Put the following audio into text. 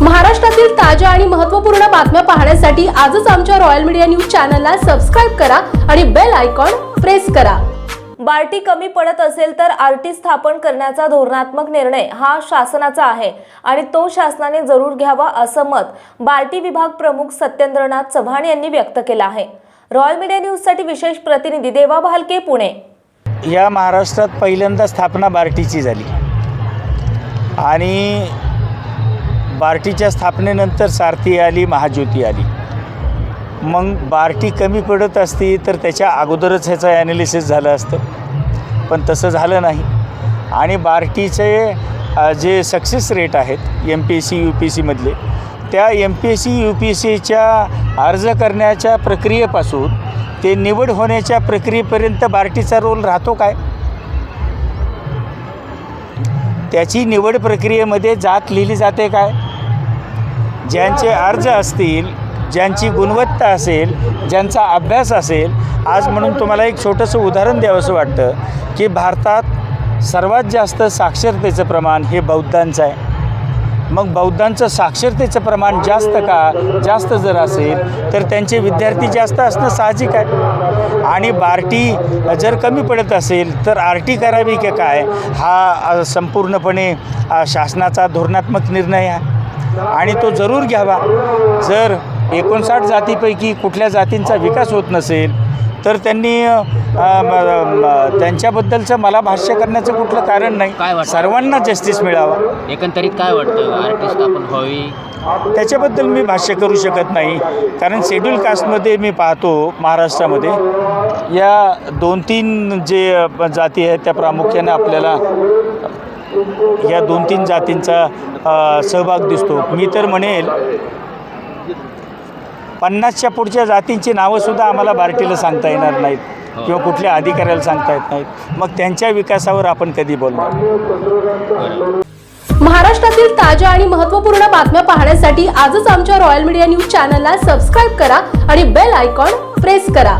महाराष्ट्रातील ताज्या आणि महत्त्वपूर्ण बातम्या पाहण्यासाठी आजच आमच्या रॉयल मीडिया न्यूज चॅनलला सबस्क्राईब करा आणि बेल आयकॉन प्रेस करा. बार्टी कमी पडत असेल तर आरटी स्थापन करण्याचा धोरणात्मक निर्णय हा शासनाचा आहे आणि तो शासनाने जरूर घ्यावा असं मत बार्टी विभाग प्रमुख सत्येंद्रनाथ चव्हाण यांनी व्यक्त केलं आहे. रॉयल मीडिया न्यूजसाठी विशेष प्रतिनिधी देवा भालके पुणे. या महाराष्ट्रात पहिल्यांदा स्थापना बार्टीची झाली. आणि बार्टीच्या स्थापनेनंतर सारथी आली महाज्योती आली. मग बार्टी कमी पडत असती तर त्याच्या अगोदरच ह्याचं ॲनालिसिस झालं असतं. पण तसं झालं नाही. आणि बार्टीचे जे सक्सेस रेट आहेत M P S C U P S सीमधले त्या M P S C U P S सीच्या अर्ज करण्याच्या प्रक्रियेपासून ते निवड होण्याच्या प्रक्रियेपर्यंत बार्टीचा रोल राहतो काय? त्याची निवड प्रक्रियेमध्ये जात लिहिली जाते काय? ज्यांचे अर्ज असतील ज्यांची गुणवत्ता असेल ज्यांचा अभ्यास असेल आज म्हणून तुम्हाला एक छोटंसं उदाहरण द्यावंसं वाटतं की भारतात सर्वात जास्त साक्षरतेचं प्रमाण हे बौद्धांचं आहे. मग बौद्धांचं साक्षरतेचं प्रमाण जास्त का? जास्त जर असेल तर त्यांचे विद्यार्थी जास्त असणं साहजिक आहे. आणि बार्टी जर कमी पडत असेल तर आरटी करावी की काय? हा संपूर्णपणे शासनाचा धोरणात्मक निर्णय आहे. आणि तो जरूर घ्यावा. जर एकोणसाठ जातीपैकी कुठल्या जातींचा विकास होत नसेल तर त्यांनी त्यांच्याबद्दलचं मला भाष्य करण्याचं कुठलं कारण नाही? सर्वांना जस्टिस मिळावा. एकंदरीत काय वाटतं? आर्टिस्ट आपण व्हावी? त्याच्याबद्दल मी भाष्य करू शकत नाही. कारण शेड्यूल कास्टमध्ये मी पाहतो महाराष्ट्रामध्ये या दोन तीन जे जाती आहेत त्या प्रामुख्याने आपल्याला या दोन तीन जातींचा सहभाग दिसतो. मी तर म्हणेल पन्नासच्या पुढच्या जातींची नावंसुद्धा आम्हाला बार्टीला सांगता येणार नाहीत. किंवा कुठल्या अधिकाऱ्याला सांगता येत नाहीत. मग त्यांच्या विकासावर आपण कधी बोलणार? महाराष्ट्रातील ताज्या आणि महत्त्वपूर्ण बातम्या पाहण्यासाठी आजच आमच्या रॉयल मीडिया न्यूज चॅनलला सबस्क्राईब करा आणि बेल आयकॉन प्रेस करा.